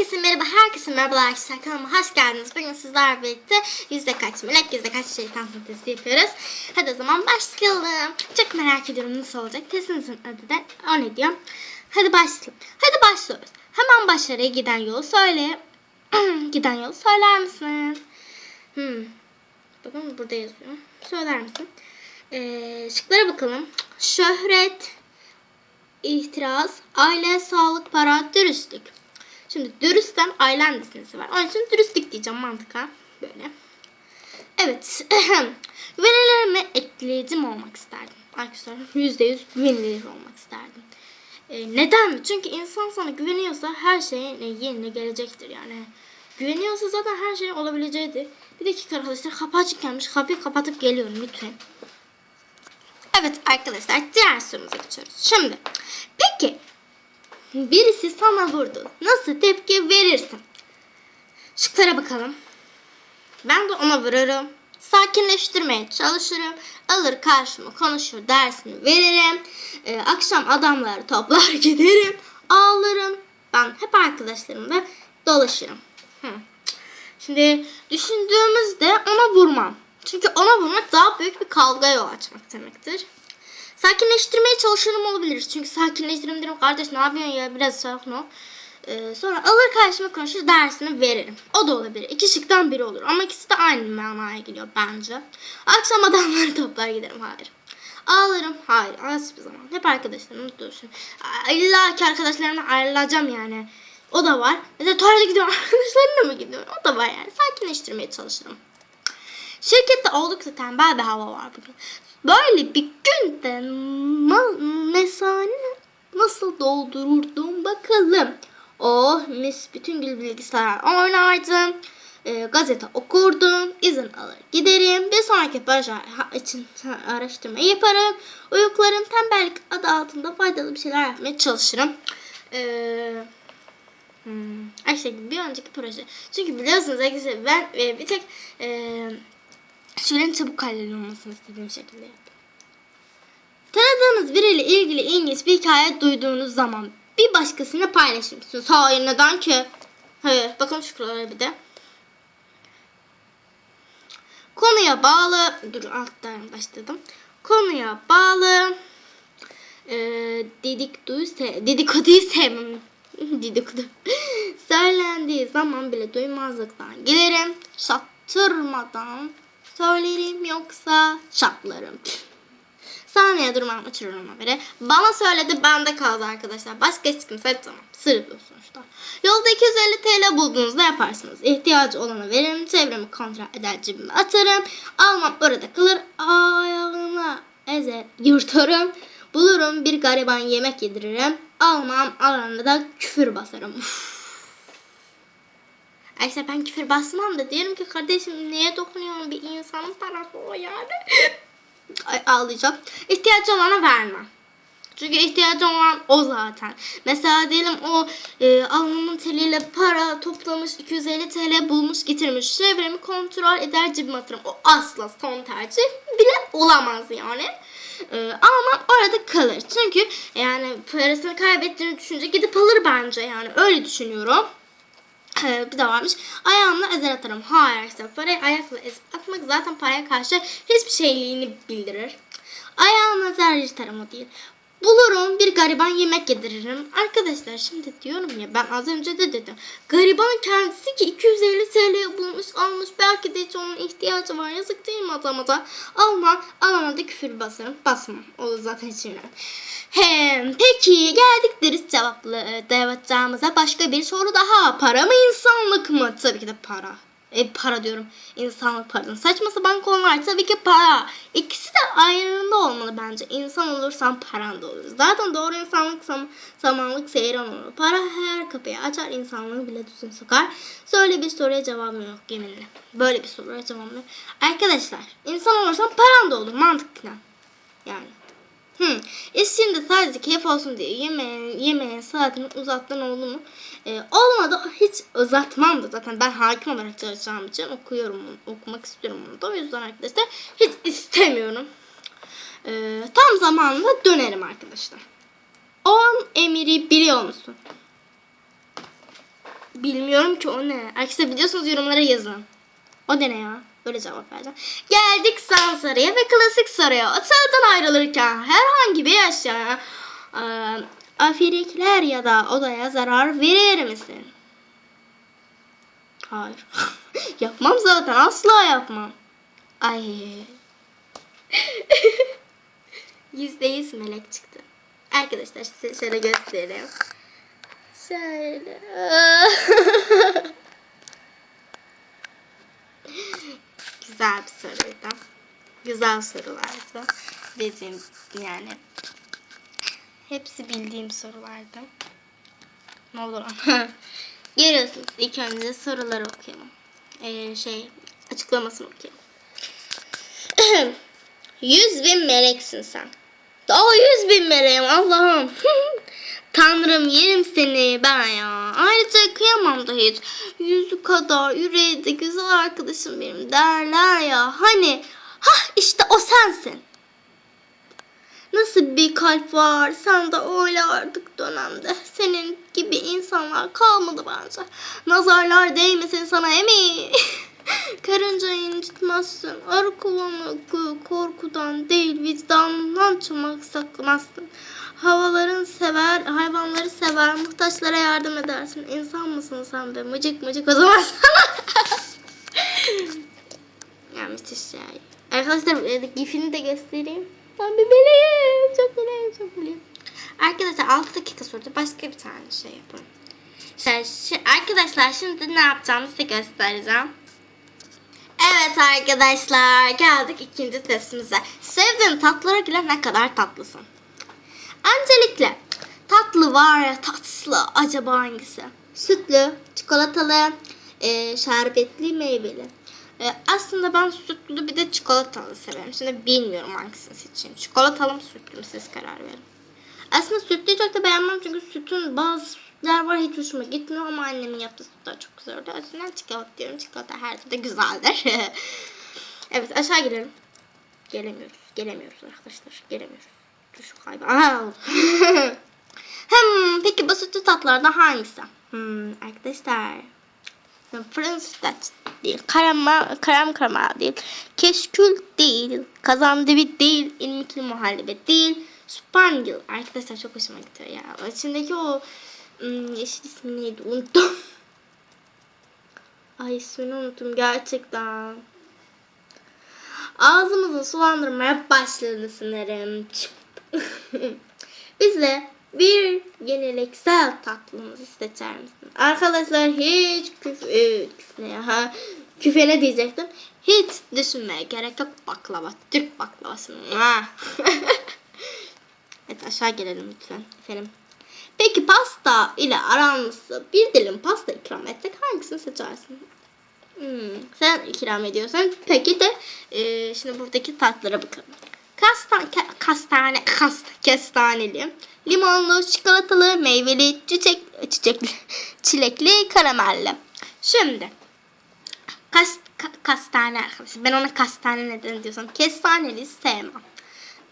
Herkese merhaba, herkese merhabalar arkadaşlar. Kanalıma hoş geldiniz. Bugün sizlerle birlikte yüzde kaç melek, yüzde kaç şeytan testi yapıyoruz. Hadi o zaman başlayalım. Çok merak ediyorum nasıl olacak. Testimizin adı da o ne diyor. Hadi başlayalım. Hadi başlıyoruz. Hemen başarıya giden yolu söyle. giden yolu söyler misiniz? Hmm. Bakın burada yazıyor. Söyler misin? Ee, şıklara bakalım. Şöhret, ihtiras, aile, sağlık, para, dürüstlük. Şimdi dürüstten ailen nesnesi var. Onun için dürüstlük diyeceğim mantıka. Böyle. Evet. Güvenilirime etkileyici olmak isterdim? Arkadaşlar %100 güvenilir olmak isterdim. Ee, neden? Çünkü insan sana güveniyorsa her şeyin yerine gelecektir yani. Güveniyorsa zaten her şeyin olabileceğidir. Bir dakika arkadaşlar kapı açık gelmiş. Kapıyı kapatıp geliyorum lütfen. Evet arkadaşlar diğer sorumuza geçiyoruz. Şimdi peki Birisi sana vurdu. Nasıl tepki verirsin? Şıklara bakalım. Ben de ona vururum. Sakinleştirmeye çalışırım. Alır karşıma konuşur dersini veririm. Ee, akşam adamları toplar giderim. Ağlarım. Ben hep arkadaşlarımla dolaşırım. Şimdi düşündüğümüzde ona vurmam. Çünkü ona vurmak daha büyük bir kavgaya yol açmak demektir. Sakinleştirmeye çalışırım olabilir. Çünkü sakinleştiririm derim kardeş ne yapıyorsun ya biraz sakin ol. Ee, sonra alır karşıma konuşur dersini veririm. O da olabilir. İki şıktan biri olur. Ama ikisi de aynı manaya geliyor bence. Akşam adamları toplar giderim. Hayır. Ağlarım. Hayır. Hiçbir zaman. Hep arkadaşlarımla dursun. İlla ki arkadaşlarımla ayrılacağım yani. O da var. Mesela tuvalete gidiyorum. Arkadaşlarımla mı gidiyorum? O da var yani. Sakinleştirmeye çalışırım. Şirkette oldukça tembel bir hava var bugün. Böyle bir günde mesai nasıl doldururdum bakalım. Oh mis bütün gün bilgisayar oynardım. E, gazete okurdum. izin alır giderim. Bir sonraki proje için araştırma yaparım. Uyuklarım tembellik adı altında faydalı bir şeyler yapmaya çalışırım. Eee Hmm. Ayşe bir önceki proje. Çünkü biliyorsunuz arkadaşlar ben e, bir tek e, Şirin çabuk hallolmasını istediğim şekilde yaptım. Tanıdığınız biriyle ilgili ilginç bir hikaye duyduğunuz zaman bir başkasına paylaşır mısınız? Hayır neden ki? Hayır bakın şuralara bir de. Konuya bağlı, dur alttan başladım. Konuya bağlı e, dedikoduyu, se dedikoduyu sevmem. dedikodu. Söylendiği zaman bile duymazlıktan gelirim. Çaktırmadan söylerim yoksa şaplarım. Saniye durmam uçururum haberi. Bana söyledi bende kaldı arkadaşlar. Başka hiç kimse tamam. Sır bu sonuçta. Yolda 250 TL bulduğunuzda yaparsınız. İhtiyacı olana veririm. Çevremi kontrol eder cebime atarım. Almam orada kalır. Ayağına ezer yırtarım. Bulurum bir gariban yemek yediririm. Almam alana da küfür basarım. Uf. Ayşe ben küfür basmam da diyorum ki kardeşim niye dokunuyorsun bir insanın parası o yani. Ay, ağlayacağım. İhtiyacı olana vermem. Çünkü ihtiyacı olan o zaten. Mesela diyelim o e, alnının teliyle para toplamış 250 TL bulmuş getirmiş. Çevremi kontrol eder cebime atarım. O asla son tercih bile olamaz yani. E, almam orada kalır. Çünkü yani parasını kaybettiğini düşünce gidip alır bence yani. Öyle düşünüyorum. Ee, bir de varmış. Ayağımla ezer atarım. Hayır arkadaşlar. Parayı ayakla ezip atmak zaten paraya karşı hiçbir şeyliğini bildirir. Ayağımla ezer yırtarım o değil. Bulurum bir gariban yemek yediririm. Arkadaşlar şimdi diyorum ya ben az önce de dedim. Gariban kendisi ki 250 TL bulmuş almış. Belki de hiç onun ihtiyacı var. Yazık değil mi adama da? Alma. Alana da küfür basarım. Basmam. O zaten önemli. Hem peki geldik dürüst cevaplı cevapcağımıza başka bir soru daha. Para mı insanlık mı? Tabii ki de para. E, para diyorum. İnsanlık pardon. Saçma sapan konular tabii ki para. İkisi de ayrılığında olmalı bence. İnsan olursan paran da olur. Zaten doğru insanlık sam samanlık seyran olur. Para her kapıyı açar insanlığı bile düzgün sokar. Söyle bir soruya cevabım yok yeminle. Böyle bir soruya cevabım yok. Arkadaşlar insan olursan paran da olur mantıklı. Yani. Hmm. E şimdi sadece keyif olsun diye yemeğin, yemeğin saatini uzattın oldu mu? Ee, olmadı hiç uzatmam da zaten ben hakim olarak çalışacağım için okuyorum onu, okumak istiyorum onu da. O yüzden arkadaşlar hiç istemiyorum. Ee, tam zamanında dönerim arkadaşlar. 10 emiri biliyor musun? Bilmiyorum ki o ne. Arkadaşlar biliyorsunuz yorumlara yazın. O ne ya? Böyle cevap vereceğim. Geldik son soruya ve klasik soruya. Otelden ayrılırken herhangi bir eşyaya e, afilikler ya da odaya zarar verir misin? Hayır. yapmam zaten. Asla yapmam. Ay. Yüzde yüz melek çıktı. Arkadaşlar size şöyle göstereyim. Şöyle. Güzel bir soruydu. Güzel sorulardı. Dediğim yani. Hepsi bildiğim sorulardı. Ne olur. Görüyorsunuz ilk önce soruları okuyalım. Ee, şey açıklamasını okuyalım. 100 bin meleksin sen. Daha 100 bin meleğim Allah'ım. Tanrım yerim seni ben ya. Ayrıca kıyamam da hiç. Yüzü kadar yüreği de güzel arkadaşım benim derler ya. Hani hah işte o sensin. Nasıl bir kalp var sen de öyle artık dönemde. Senin gibi insanlar kalmadı bence. Nazarlar değmesin sana emin. Karınca incitmezsin. Arı kovanı korkudan değil vicdanından çomak saklamazsın. Havaların sever, hayvanları sever, muhtaçlara yardım edersin. İnsan mısın sen be? Mıcık mıcık o zaman ya müthiş şey. Arkadaşlar e, gifini de göstereyim. Ben bir meleğim. Çok meleğim, çok meleğim. Arkadaşlar 6 dakika sürdü. Başka bir tane şey yapalım. Arkadaşlar şimdi ne yapacağımı size göstereceğim. Evet arkadaşlar geldik ikinci testimize. Sevdiğin tatlara göre ne kadar tatlısın? Öncelikle tatlı var ya tatlı acaba hangisi? Sütlü, çikolatalı, e, şerbetli, meyveli. E, aslında ben sütlü bir de çikolatalı severim. Şimdi bilmiyorum hangisini seçeyim. Çikolatalı mı sütlü mü siz karar verin. Aslında sütlüyü çok da beğenmem çünkü sütün bazı sütler var hiç hoşuma gitmiyor ama annemin yaptığı sütler çok güzel oluyor. O yüzden çikolata diyorum. Çikolata her türlü güzeldir. evet aşağı gelelim. Gelemiyoruz. Gelemiyoruz arkadaşlar. Gelemiyoruz. Şu kayba. Aha oldu. hmm, peki bu tatlarda hangisi? Hmm, arkadaşlar. Fransız sütlaç değil. Karama, karam karamel değil. Keşkül değil. Kazandibi değil. İrmikli muhallebi değil. Spangil. Arkadaşlar çok hoşuma gidiyor ya. İçindeki o ım, yeşil ismi neydi unuttum. Ay ismini unuttum gerçekten. Ağzımızı sulandırmaya başladı sanırım. Bize bir geleneksel tatlımızı seçer misin? Arkadaşlar hiç küf, e, küf ne ya? Küfe ne diyecektim? Hiç düşünmeye gerek yok baklava. Türk baklavası. evet aşağı gelelim lütfen efendim. Peki pasta ile aran nasıl? Bir dilim pasta ikram etsek hangisini seçersin? Hmm, sen ikram ediyorsan peki de e, şimdi buradaki tatlara bakalım. Kastan, ke, kastane, kast, kestaneli, limonlu, çikolatalı, meyveli, çiçek, çiçekli, çilekli, karamelli. Şimdi kas, ka, kastane. Ben ona kastane neden diyorsam kestaneli sevmem.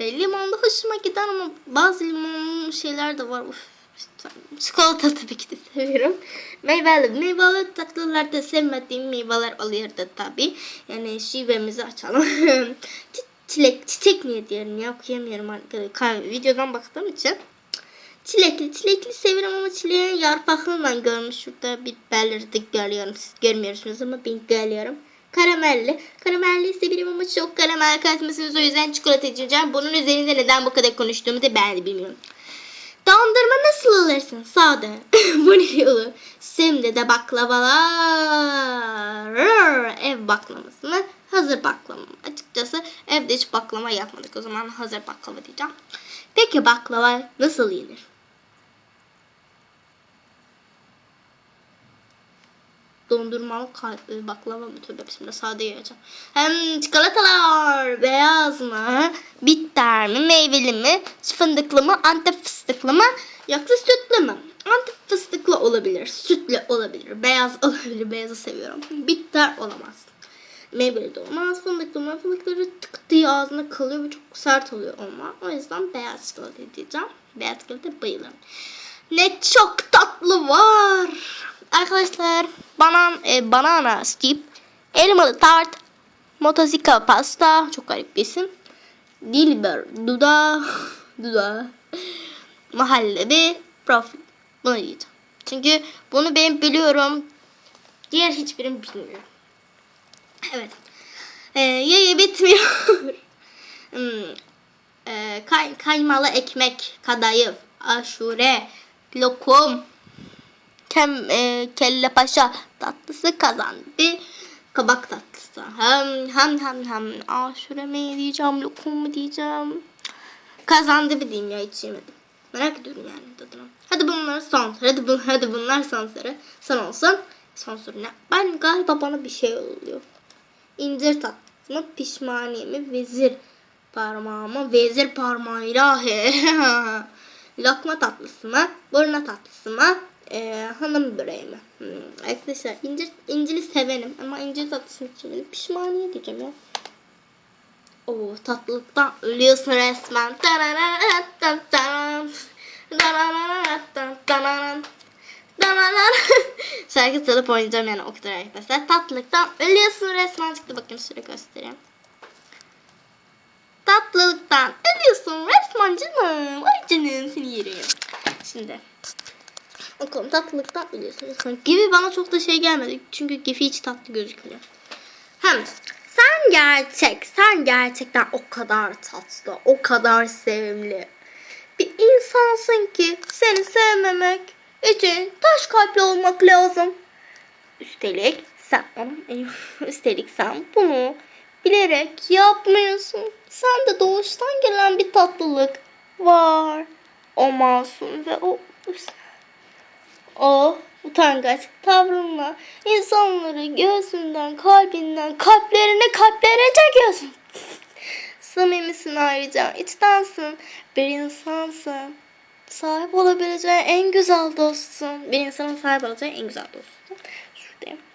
Ve limonlu hoşuma gider ama bazı limonlu şeyler de var. Uf, Çikolata tabii ki de seviyorum. Meyveli, meyveli tatlılarda sevmediğim meyveler oluyordu tabii. Yani şivemizi açalım. Çilek, çiçek niye diyorum ya okuyamıyorum arkadaşlar. Videodan baktığım için. Çilekli, çilekli seviyorum ama çileğin yarpakını ben görmüş. Şurada bir belirdi görüyorum. Siz görmüyorsunuz ama ben görüyorum. Karamelli. Karamelli seviyorum ama çok karamel katmışsınız. O yüzden çikolata içeceğim. Bunun üzerinde neden bu kadar konuştuğumu da ben de bilmiyorum. Dondurma nasıl alırsın? Sade. Bu ne yolu? Şimdi de baklavalar. Ev baklavası mı? Hazır baklava mı? Açıkçası evde hiç baklava yapmadık. O zaman hazır baklava diyeceğim. Peki baklava nasıl yenir? Dondurmalı kal- baklava mı? Tövbe bismillah sade yiyeceğim. Hem çikolatalar beyaz mı? Bitter mi? Meyveli mi? Fındıklı mı? Antep fıstıklı mı? Yoksa sütlü mü? Antep fıstıklı olabilir. Sütlü olabilir. Beyaz olabilir. Beyazı seviyorum. Bitter olamaz. Meyveli de olmaz. Fındıklı mı? Fındıkları tık diye ağzına kalıyor ve çok sert oluyor olma. O yüzden beyaz çikolata diyeceğim. Beyaz çikolata bayılırım. Ne çok tatlı var. Arkadaşlar banan, e, banana skip, elmalı tart, motosika pasta, çok garip bir isim. Dilber, duda, duda, mahallebi, profil. Bunu yiyeceğim. Çünkü bunu ben biliyorum. Diğer hiçbirini bilmiyorum. Evet. Ee, yayı bitmiyor. hmm. Ee, kay, kaymalı ekmek, kadayıf, aşure, lokum, kem, e, kelle paşa tatlısı kazandı. Kabak tatlısı. Hem hem hem hem aşure mi diyeceğim, lokum mu diyeceğim. Kazandı bir diyeyim ya hiç yemedim. Merak ediyorum yani tadını. Hadi bunlar son. Hadi, bu, hadi bunlar son soru. Son olsun. Son soru ne? Ben galiba bana bir şey oluyor. İncir tatlısı mı, pişmaniye vezir parmağı mı, vezir parmağıyla he. Lokma tatlısı mı, burna tatlısı mı, e, hanım böreği? Hmm, arkadaşlar incir, inciri severim ama incir tatlısını severim. Pişmaniye diyeceğim ya. Oo tatlılıktan ölüyorsun resmen. Şarkı çalıp oynayacağım yani o kadar arkadaşlar. Tatlılıktan ölüyorsun resmen çıktı. Bakın şöyle göstereyim. Tatlılıktan ölüyorsun resmen canım. Ay canım seni yerim. Şimdi okulum tatlılıktan ölüyorsun resmen. Gibi bana çok da şey gelmedi. Çünkü Gibi hiç tatlı gözükmüyor. Hem sen gerçek, sen gerçekten o kadar tatlı, o kadar sevimli bir insansın ki seni sevmemek için taş kalpli olmak lazım. Üstelik sen üstelik sen bunu bilerek yapmıyorsun. Sen de doğuştan gelen bir tatlılık var. O masum ve o o utangaç tavrınla insanları gözünden, kalbinden, kalplerine kalplere çekiyorsun. Samimisin ayrıca, içtensin, bir insansın. Sahip olabileceğin en güzel dostsun. Bir insanın sahip olacağı en güzel dostsun. Şuradayım.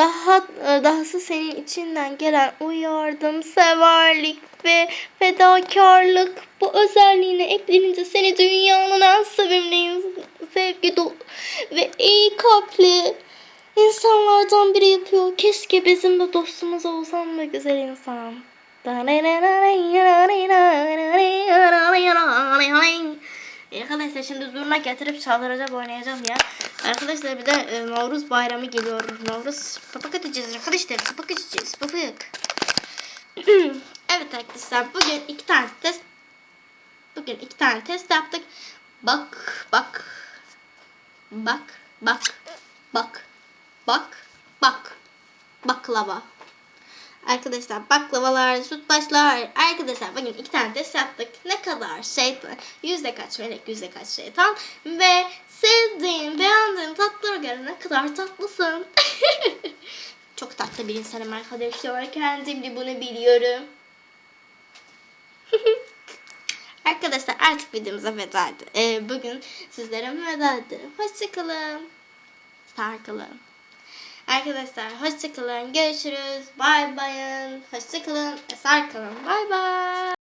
Daha e, dahası senin içinden gelen o yardımseverlik ve fedakarlık bu özelliğine eklenince seni dünyanın en sevimli, sevgi dolu ve iyi kalpli insanlardan biri yapıyor. Keşke bizim de dostumuz olsan da güzel insan. Arkadaşlar şimdi zurna getirip çaldıracak oynayacağım ya. Arkadaşlar bir de e, Navruz bayramı geliyor. Navruz papak atacağız arkadaşlar. Papak atacağız. Papak. evet arkadaşlar bugün iki tane test bugün iki tane test yaptık. Bak bak bak bak bak bak bak baklava. Arkadaşlar baklavalar, sütlaçlar. Arkadaşlar bugün iki tane test yaptık. Ne kadar şeytan, yüzde kaç melek, yüzde kaç şeytan. Ve sevdiğin, beğendiğin tatlara göre ne kadar tatlısın. Çok tatlı bir insanım arkadaşlar. Kendim de bunu biliyorum. arkadaşlar artık videomuza veda edelim. Ee, bugün sizlere veda ederim. Hoşçakalın. Sağ kalın. Arkadaşlar hoşçakalın. Görüşürüz. Bay bayın. Hoşçakalın. Eser kalın. Bay bay.